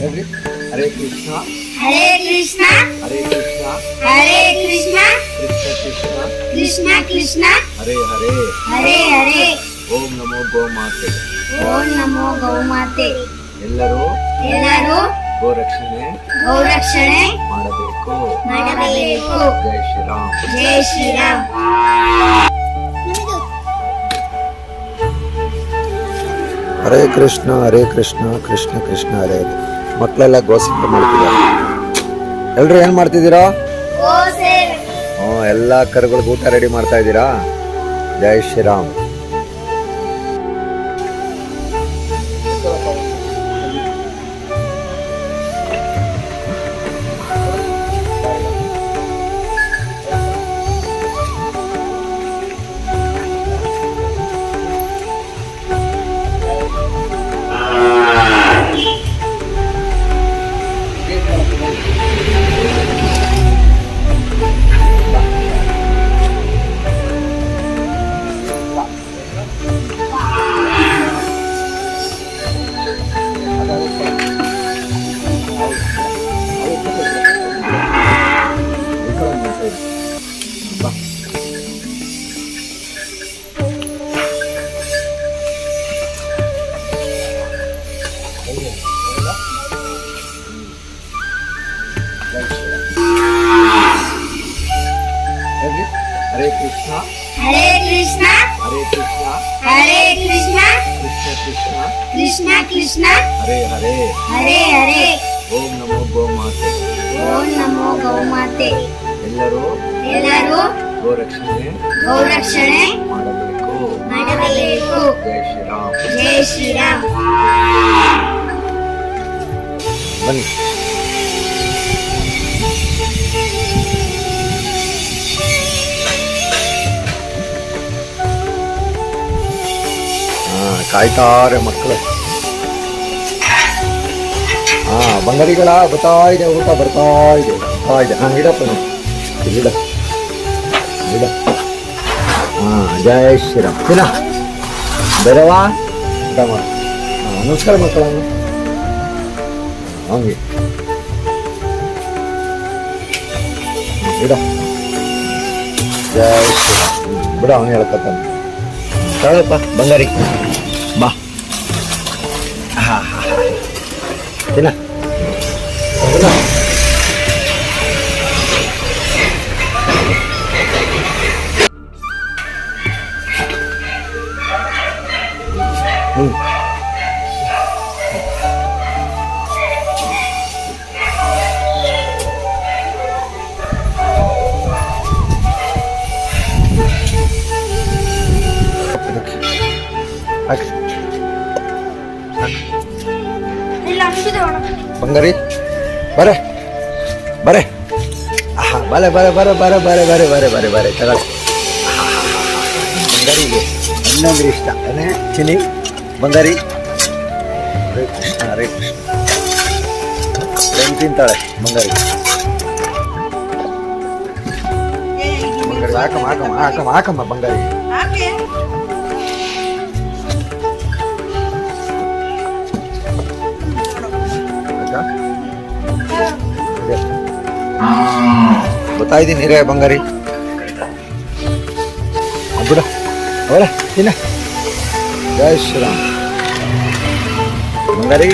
ಹೇಳ್ರಿ. ಹರೇ ಕೃಷ್ಣ. ಹರೇ ಕೃಷ್ಣ. ಹರೇ ಕೃಷ್ಣ. ಹರೇ ಕೃಷ್ಣ. ಕೃಷ್ಣ ಕೃಷ್ಣ. ಕೃಷ್ಣ ಕೃಷ್ಣ. ಹರೇ ಹರೇ. ಹರೇ ಹರೇ. ಓಂ ನಮೋ ಗೋಮಾತೆ. ಓಂ ನಮೋ ಗೌಮಾತೆ. ಎಲ್ಲರೂ ಎಲ್ಲರೂ ಗೋರಕ್ಷಣೆ ಗೌರಕ್ಷಣೆ ಮಾಡಬೇಕು. ಮಾಡಬೇಕು. ಜೈ ಶ್ರೀರಾಮ್. ಜೈ ಶ್ರೀರಾಮ್. ಹರೇ ಕೃಷ್ಣ ಹರೇ ಕೃಷ್ಣ ಕೃಷ್ಣ ಕೃಷ್ಣ ಹರೇ ಹರೇ ಮಕ್ಕಳೆಲ್ಲ ಗೋಸಿ ಮಾಡ್ತಿದ್ದಾರೆ. ಎಲ್ರು ಏನ್ ಮಾಡ್ತಿದ್ದೀರಾ? ಹ್ಞೂ ಎಲ್ಲ ಕರುಗಳಿಗೆ ಊಟ ರೆಡಿ ಮಾಡ್ತಾ ಇದ್ದೀರಾ? ಜೈ ಶ್ರೀರಾಮ್. ಹರೇ ಕೃಷ್ಣ ಹರೇ ಕೃಷ್ಣ ಹರೇ ಕೃಷ್ಣ ಹರೇ ಕೃಷ್ಣ ಕೃಷ್ಣ ಕೃಷ್ಣ ಕೃಷ್ಣ ಕೃಷ್ಣ ಹರೇ ಹರೇ ಹರೇ ಹರೇ ಓಂ ನಮೋ ಗೋಮಾತೆ ಓಂ ನಮೋ ಗೌಮಾತೆ ಎಲ್ಲರೂ ಎಲ್ಲರೂ ಗೋರಕ್ಷಣೆ ಗೌರಕ್ಷಣೆ ಮಾಡಬೇಕು. ಮಾಡಬೇಕು. ಜೈ ಶ್ರೀರಾಮ್. ಜೈ ಶ್ರೀರಾಮ್. ಬನ್ನಿ. ಕಾಯ್ತಾರೆ ಮಕ್ಕಳು. ಹಾ ಬಂಗಾರಿಗಳ ಬರ್ತಾ ಇದೆ, ಊಟ ಬರ್ತಾ ಇದೆ ಬರ್ತಾ ಇದೆ. ಹಾ ಇಡಪ್ಪ. ಇಡ. ಇಡ. ಹಾ ಜೈ ಶ್ರೀರಾಮ್. ತಿನ್ನ ಬೇರೆವಾ? ಊಟ ಮಾಡು. ನಮಸ್ಕಾರ ಮಕ್ಕಳನ್ನು. ಹಂಗೆ. ಬಿಡ ಜೈ ಶ್ರೀರಾಮ್. ಬಿಡ, ಅವನು ಹೇಳ್ಕೊತಾನೆ. ಬಂಗಾರಿ. Bah. Ah. Ito na. Ito na. ಬಂಗಾರಿ ಬರೆ ಬರೆ. ಆಹಾ ಬಲೆ ಬರೆ ಬರೆ ಬರೆ ಬರೆ ಬರೆ ಬರೆ ಬರೆ ಬರೆ ತಗೊಳ್ಳಿ ಬಂಗಾರಿಗೆ ಹಣ್ಣಂದ್ರೆ ಇಷ್ಟ ಅದೇ ಚಿನಿ ಬಂಗಾರಿ. ಹರೇ ಕೃಷ್ಣ ಹರೇ ಕೃಷ್ಣ. ಏನು ತಿಂತಾಳೆ ಬಂಗಾರಿ. ಬಂಗಾರಿ ಹಾಕಮ್ಮ ಹಾಕಮ್ಮ ಹಾಕಮ್ಮ ಹಾಕಮ್ಮ ಬಂಗಾರಿ. ನೋಡ್ತಾ ಇದ್ದೀನಿ ಹಿರಿಯ ಬಂಗಾರಿ. ಬಿಡ. ಅವಳ ಇನ್ನ. ಜಯ ಶ್ರೀರಾಮ್. ಬಂಗಾರಿ.